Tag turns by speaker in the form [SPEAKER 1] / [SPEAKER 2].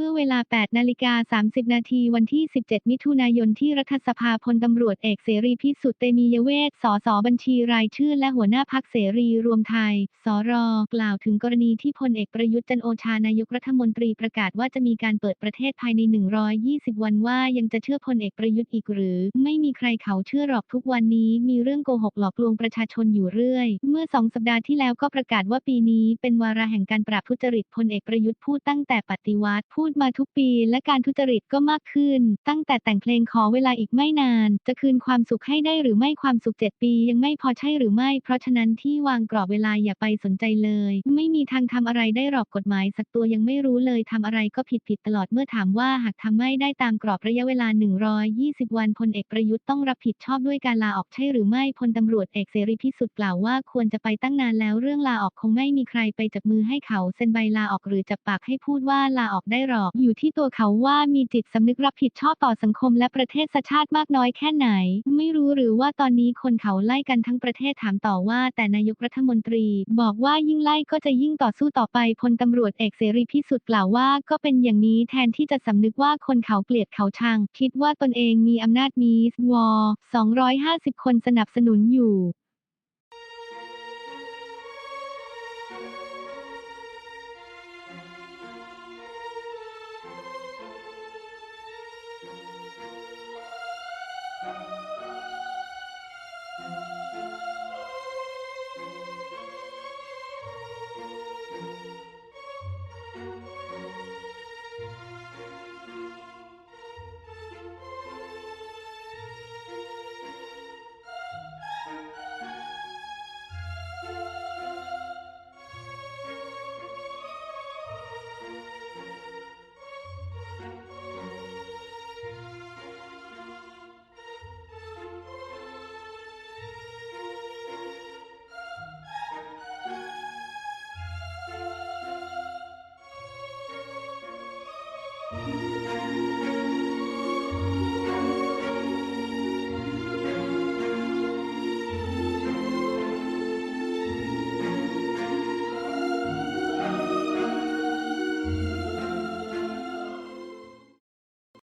[SPEAKER 1] เมื่อเวลา 8 นาฬิกา 30 นาทีวันที่ 17 มิถุนายนที่รัฐสภาพลตำรวจเอกเสรีพิสุทธิ์เตมียเวทสสบัญชีรายชื่อ และหัวหน้าพักเสรีรวมไทย สร กล่าวถึงกรณีที่พลเอกประยุทธ์จันโอชานายกรัฐมนตรีประกาศว่าจะมีการเปิดประเทศภายใน 120 วันว่ายังจะเชื่อพลเอกประยุทธ์อีกหรือ ไม่มีใครเขาเชื่อหรอกทุกวันนี้ มีเรื่องโกหกหลอกลวงประชาชนอยู่เรื่อย เมื่อสองสัปดาห์ที่แล้วก็ประกาศว่าปีนี้ เป็นวาระแห่งการปราบทุจริตพลเอกประยุทธ์พูดตั้งแต่ปฏิวัติพูดมาทุกปีและการทุจริตก็มากขึ้น ตั้งแต่แต่งเพลงขอเวลาอีกไม่นาน จะคืนความสุขให้ได้หรือไม่ความสุข 7 ปียังไม่พอใช่หรือไม่ เพราะฉะนั้นที่วางกรอบเวลาอย่าไปสนใจเลย ไม่มีทางทำอะไรได้หรอกกฎหมาย สักตัวยังไม่รู้เลยทำอะไรก็ผิดผิดตลอดเมื่อถามว่าหากทำไม่ได้ตามกรอบระยะเวลา 120 วันพลเอกประยุทธ์ต้องรับผิดชอบด้วยการลาออกใช่หรือไม่พลตำรวจเอกเสรีพิสุทธิ์กล่าวว่าควรจะไปตั้งนานแล้วเรื่องลาออกคงไม่มีใครไปจับมือให้เขาเซ็นใบลาออกหรือจับปากให้พูดว่าลาออกได้หรอกอยู่ที่ตัวเขาว่ามีจิตสำนึกรับผิดชอบต่อสังคมและประเทศชาติมากน้อยแค่ไหน ไม่รู้หรือว่าตอนนี้คนเขาไล่กันทั้งประเทศถามต่อว่าแต่นายกรัฐมนตรี บอกว่ายิ่งไล่ก็จะยิ่งต่อสู้ต่อไปพลตำรวจเอกเสรีพิสุทธิ์กล่าวว่าก็เป็นอย่างนี้แทนที่จะสำนึกว่าคนเขาเกลียดเขาชัง คิดว่าตนเองมีอำนาจมีวอ250 คนสนับสนุนอยู่
[SPEAKER 2] Thank you.